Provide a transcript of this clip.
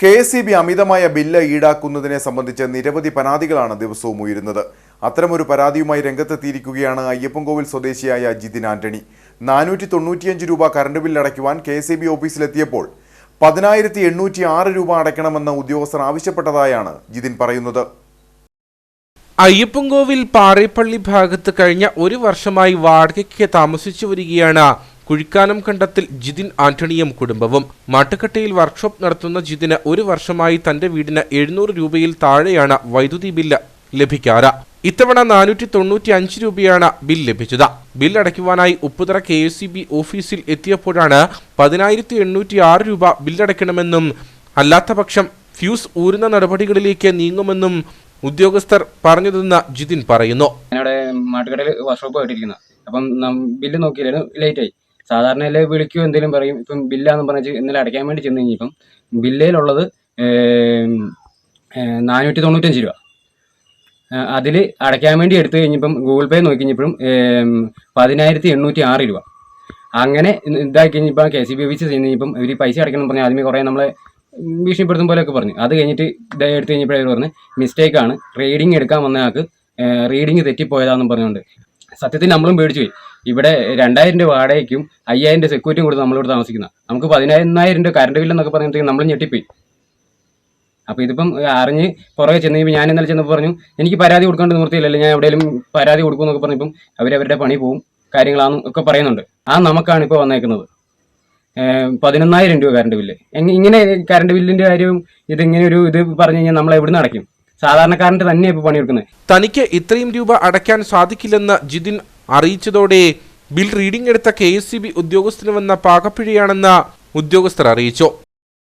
K S E B അമിതമായ bill ഈടാക്കുന്നതിനെ സംബന്ധിച്ച് നിരവധി പരാതികളാണ് ദിവസവും ഉയരുന്നത്. അത്തരമൊരു പരാതിയുമായി രംഗത്തെത്തിയിരിക്കുകയാണ് അയ്യപ്പൻകോവിൽ സ്വദേശിയായ ജിതിൻ ആന്റണി. നാനൂറ്റി തൊണ്ണൂറ്റിയഞ്ച് രൂപ കറണ്ട് ബില്ല് അടയ്ക്കുവാൻ കെ എസ് ഇ ബി ഓഫീസിലെത്തിയപ്പോൾ പതിനായിരത്തി എണ്ണൂറ്റി ആറ് രൂപ അടയ്ക്കണമെന്ന് ഉദ്യോഗസ്ഥർ ആവശ്യപ്പെട്ടതായാണ് ജിതിൻ പറയുന്നത്. അയ്യപ്പൻകോവിൽ പാറേപ്പള്ളി ഭാഗത്ത് കഴിഞ്ഞ ഒരു വർഷമായി വാടകയ്ക്ക് താമസിച്ചു വരികയാണ് കുഴിക്കാനം കണ്ടത്തിൽ ജിതിൻ ആന്റണിയും കുടുംബവും. മാട്ടുക്കട്ടയിൽ വർക്ക്ഷോപ്പ് നടത്തുന്ന ജിതിന് ഒരു വർഷമായി തന്റെ വീടിന് എഴുന്നൂറ് രൂപയിൽ താഴെയാണ് വൈദ്യുതി ബില്ല് ലഭിക്കാറ് ഇത്തവണ നാനൂറ്റി തൊണ്ണൂറ്റി അഞ്ച് രൂപയാണ് ബിൽ ലഭിച്ചത്. Bill അടയ്ക്കുവാനായി Upputhara K S C B ഓഫീസിൽ എത്തിയപ്പോഴാണ് പതിനായിരത്തി എണ്ണൂറ്റി ആറ് രൂപ ബില്ലടയ്ക്കണമെന്നും അല്ലാത്തപക്ഷം ഫ്യൂസ് ഊരുന്ന നടപടികളിലേക്ക് നീങ്ങുമെന്നും ഉദ്യോഗസ്ഥർ പറഞ്ഞതെന്ന് ജിതിൻ പറയുന്നു. വർക്ക്ഷോപ്പ് അപ്പം ബില്ല് നോക്കിയില്ലായിരുന്നു ലേറ്റ് ആയി. സാധാരണ എല്ലാം വിളിക്കുകയോ എന്തെങ്കിലും പറയും. ഇപ്പം ബില്ലാന്ന് പറഞ്ഞ് ഇന്നലെ അടയ്ക്കാൻ വേണ്ടി ചെന്ന് കഴിഞ്ഞപ്പം ബില്ലയിലുള്ളത് നാനൂറ്റി തൊണ്ണൂറ്റഞ്ച് രൂപ. അതിൽ അടയ്ക്കാൻ വേണ്ടി എടുത്തു കഴിഞ്ഞപ്പം ഗൂഗിൾ പേ നോക്കി കഴിഞ്ഞപ്പോഴും പതിനായിരത്തി എണ്ണൂറ്റി ആറ് രൂപ. അങ്ങനെ ഇതാക്കി കഴിഞ്ഞപ്പോൾ കെ സി ബി ഓഫീസ് ചെന്ന് കഴിഞ്ഞപ്പം ഇവർ പൈസ അടയ്ക്കണം പറഞ്ഞാൽ പറഞ്ഞ് ആദ്യമേ കുറേ നമ്മളെ ഭീഷണിപ്പെടുത്തും പോലെയൊക്കെ പറഞ്ഞു. അത് കഴിഞ്ഞിട്ട് ഇതായി എടുത്തു കഴിഞ്ഞപ്പോൾ അവർ പറഞ്ഞ് മിസ്റ്റേക്കാണ് റീഡിങ് എടുക്കാൻ വന്ന ആൾക്ക് റീഡിങ് തെറ്റിപ്പോയതാണെന്നും പറഞ്ഞുകൊണ്ട്. സത്യത്തിൽ നമ്മളും പേടിച്ചു പോയി. ഇവിടെ രണ്ടായിരം രൂപ വാടകയ്ക്കും അയ്യായിരം രൂപ സെക്യൂരിറ്റിയും കൊടുത്ത് നമ്മളിവിടെ താമസിക്കുന്ന. നമുക്ക് പതിനായിരം രൂപ കറണ്ട് ബില്ലെന്നൊക്കെ പറഞ്ഞിട്ട് നമ്മൾ ഞെട്ടിപ്പോയി. അപ്പോൾ ഇതിപ്പം അറിഞ്ഞ് പുറകെ ചെന്ന് ഞാൻ ഇന്നലെ ചെന്നപ്പോൾ പറഞ്ഞു എനിക്ക് പരാതി കൊടുക്കേണ്ട നിവൃത്തിയില്ലല്ലോ ഞാൻ എവിടെയെങ്കിലും പരാതി കൊടുക്കുമെന്നൊക്കെ പറഞ്ഞപ്പം അവരവരുടെ പണി പോവും കാര്യങ്ങളാണെന്നും ഒക്കെ പറയുന്നുണ്ട്. ആ നമുക്കാണ് ഇപ്പോൾ വന്നേക്കുന്നത്. പതിനൊന്നായിരം രൂപ കറണ്ട് ബില്ല് ഇങ്ങനെ കറണ്ട് ബില്ലിന്റെ കാര്യവും ഇതിങ്ങനെ ഒരു ഇത് പറഞ്ഞു കഴിഞ്ഞാൽ നമ്മൾ എവിടെ അടയ്ക്കും? സാധാരണക്കാരന്റെ തന്നെയാണ് ഇപ്പോൾ പണിയെടുക്കുന്നത്. തനിക്ക് ഇത്രയും രൂപ അടയ്ക്കാൻ സാധിക്കില്ലെന്ന് ജിതിൻ അറിയിച്ചതോടെ ബിൽ റീഡിംഗ് എടുത്ത കെ എസ് സി ബി ഉദ്യോഗസ്ഥന് വന്ന പാകപ്പിഴയാണെന്ന് ഉദ്യോഗസ്ഥർ അറിയിച്ചു.